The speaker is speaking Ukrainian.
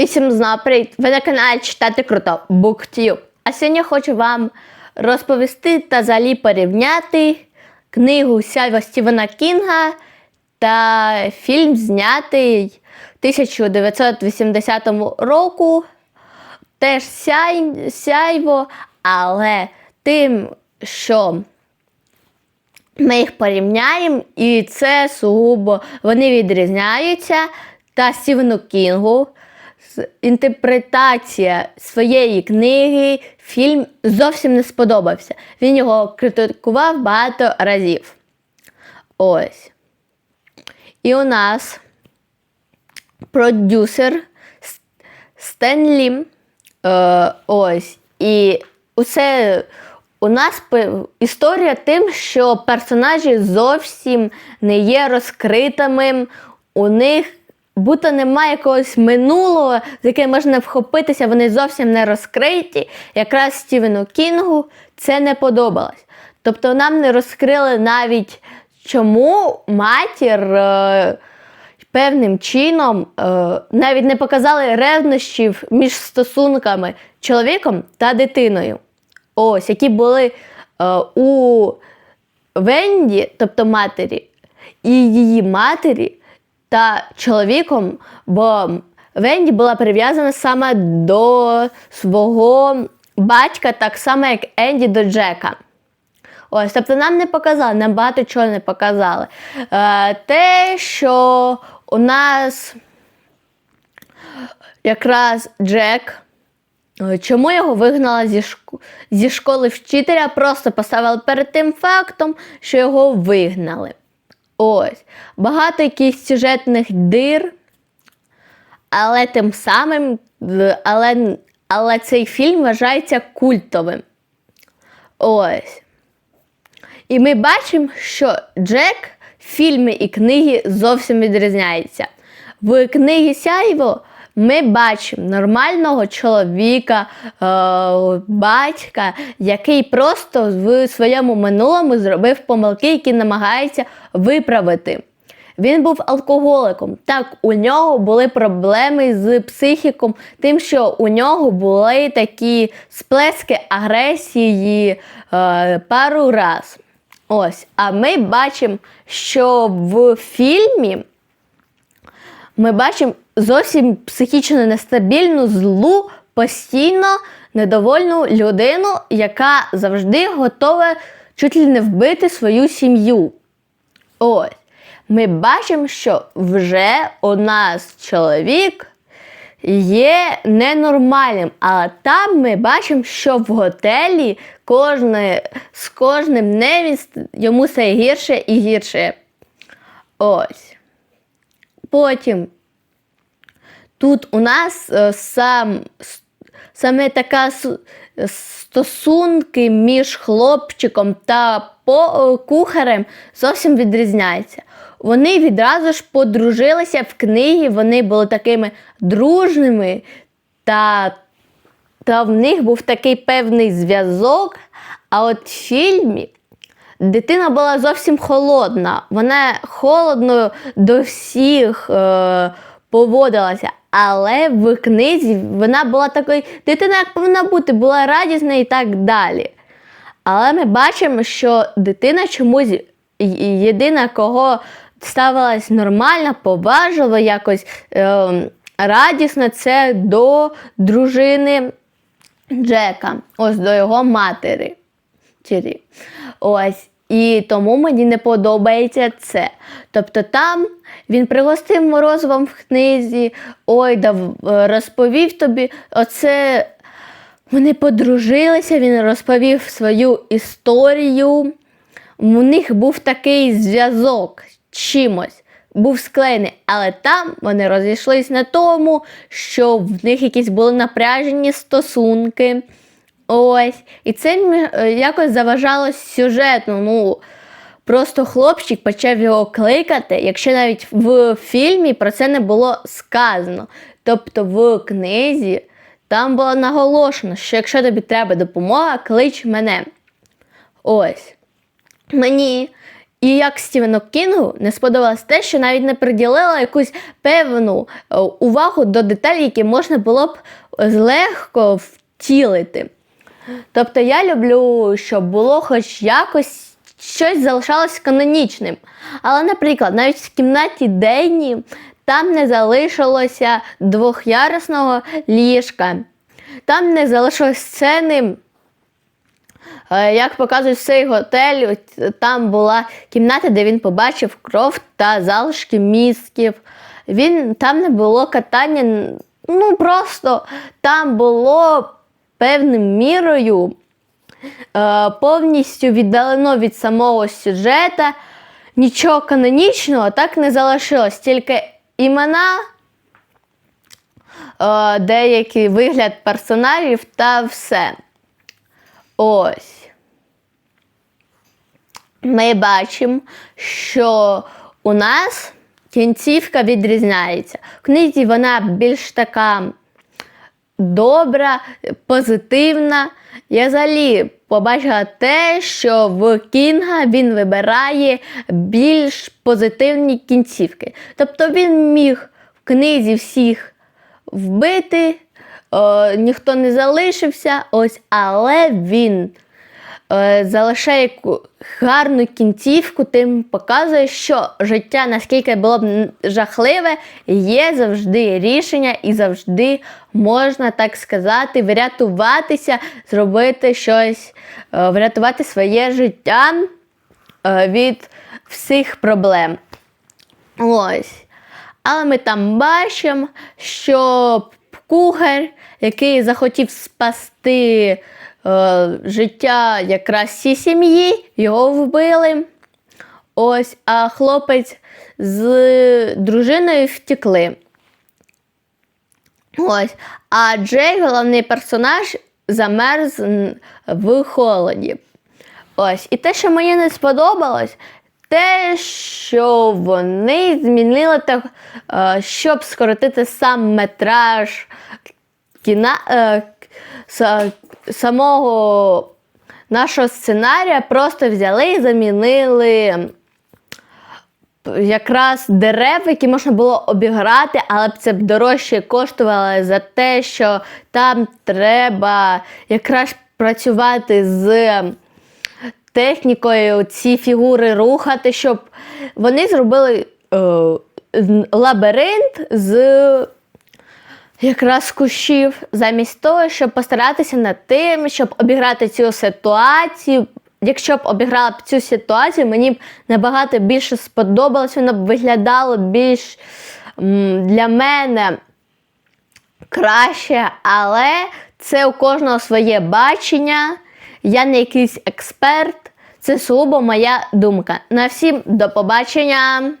І всім! Ви на каналі Читати Круто BookTube. А сьогодні хочу вам розповісти та взагалі порівняти книгу Сяйва Стівена Кінга та фільм, знятий в 1980 року. Теж сяй, сяйво, але тим, що ми їх порівняємо, і це сугубо вони відрізняються. Та Стівену Кінгу інтерпретація своєї книги, фільм зовсім не сподобався. Він його критикував багато разів. Ось. І у нас продюсер Стенлі. Е, ось. І усе у нас історія тим, що персонажі зовсім не є розкритими. У них будто немає якогось минулого, з яким можна вхопитися, вони зовсім не розкриті. Якраз Стівену Кінгу це не подобалось. Тобто нам не розкрили навіть чому матір. Е, певним чином е, навіть не показали ревнощів між стосунками чоловіком та дитиною. Ось, які були е, у Венді, тобто матері, і її матері та чоловіком, бо Венді була прив'язана саме до свого батька, так само як Енді до Джека. Ось, тобто нам не показали, нам багато чого не показали. Е, те, що у нас якраз Джек, е, чому його вигнала зі, шко- зі школи вчителя, просто поставили перед тим фактом, що його вигнали. Ось. Багато якихось сюжетних дир, але тим самим, е, але, але цей фільм вважається культовим. Ось. І ми бачимо, що Джек в фільмі і книги зовсім відрізняється. В книгі Сяйво ми бачимо нормального чоловіка, е, батька, який просто в своєму минулому зробив помилки, які намагається виправити. Він був алкоголиком. Так, у нього були проблеми з психіком, тим, що у нього були такі сплески агресії е, пару раз. Ось. А ми бачимо, що в фільмі ми бачимо зовсім психічно нестабільну, злу, постійно недовольну людину, яка завжди готова чуть ли не вбити свою сім'ю. Ось. Ми бачимо, що вже у нас чоловік є ненормальним, але там ми бачимо, що в готелі кожне, з кожним днем йому все гірше і гірше. Ось. Потім тут у нас е, сам, саме така стосунки між хлопчиком та е, кухарем зовсім відрізняються. Вони відразу ж подружилися в книгі, вони були такими дружними, та, та в них був такий певний зв'язок. А от в фільмі дитина була зовсім холодна. Вона холодно до всіх е, поводилася. Але в книзі вона була такою, дитина, як повинна бути, була радісна і так далі. Але ми бачимо, що дитина чомусь єдина, кого ставилась нормально, поважливо, якось е, радісно, це до дружини Джека, ось до його матері. Ось. І тому мені не подобається це. Тобто там він пригостив морозивом в книзі, ой, дав, е, розповів тобі, оце вони подружилися, він розповів свою історію. У них був такий зв'язок чимось, був склеєний, але там вони розійшлись на тому, що в них якісь були напряжені стосунки. Ось. І це е, якось заважало сюжету. Ну, просто хлопчик почав його кликати, якщо навіть в фільмі про це не було сказано. Тобто в книзі там було наголошено, що якщо тобі треба допомога, клич мене. Ось. Мені І як Стівену Кінгу не сподобалось те, що навіть не приділила якусь певну е, увагу до деталей, які можна було б легко втілити. Тобто я люблю, щоб було хоч якось щось залишалось канонічним. Але, наприклад, навіть в кімнаті Денні там не залишилося двохярусного ліжка. Там не залишилось сцени, е, як показують цей готель, там була кімната, де він побачив кров та залишки мізків. Він, там не було катання, ну просто там було певною мірою е, повністю віддалено від самого сюжета. Нічого канонічного так не залишилось, тільки імена, е, деякий вигляд персонажів та все. Ось. Ми бачимо, що у нас кінцівка відрізняється. В книзі вона більш така добра, позитивна. Я взагалі побачила те, що в Кінга він вибирає більш позитивні кінцівки. Тобто він міг в книзі всіх вбити, о, ніхто не залишився, ось, але він е, залишає яку- гарну кінцівку, тим показує, що життя, наскільки було б жахливе, є завжди рішення і завжди можна, так сказати, врятуватися, зробити щось, е, врятувати своє життя е, від всіх проблем. Ось. Але ми там бачимо, що кухар, який захотів спасти е, життя якраз цій сім'ї, його вбили. Ось, а хлопець з дружиною втекли. Ось. А Джей, головний персонаж, замерз в холоді. Ось. І те, що мені не сподобалось, те, що вони змінили так, е, щоб скоротити сам метраж кіна, е, самого нашого сценарія, просто взяли і замінили якраз дерев, які можна було обіграти, але б це б дорожче коштувало за те, що там треба якраз працювати з технікою ці фігури рухати, щоб вони зробили е, лабіринт з якраз кущів, замість того, щоб постаратися над тим, щоб обіграти цю ситуацію. Якщо б обіграла б цю ситуацію, мені б набагато більше сподобалось, воно б виглядало більш для мене краще, але це у кожного своє бачення. Я не якийсь експерт, це сугубо моя думка. На всім до побачення!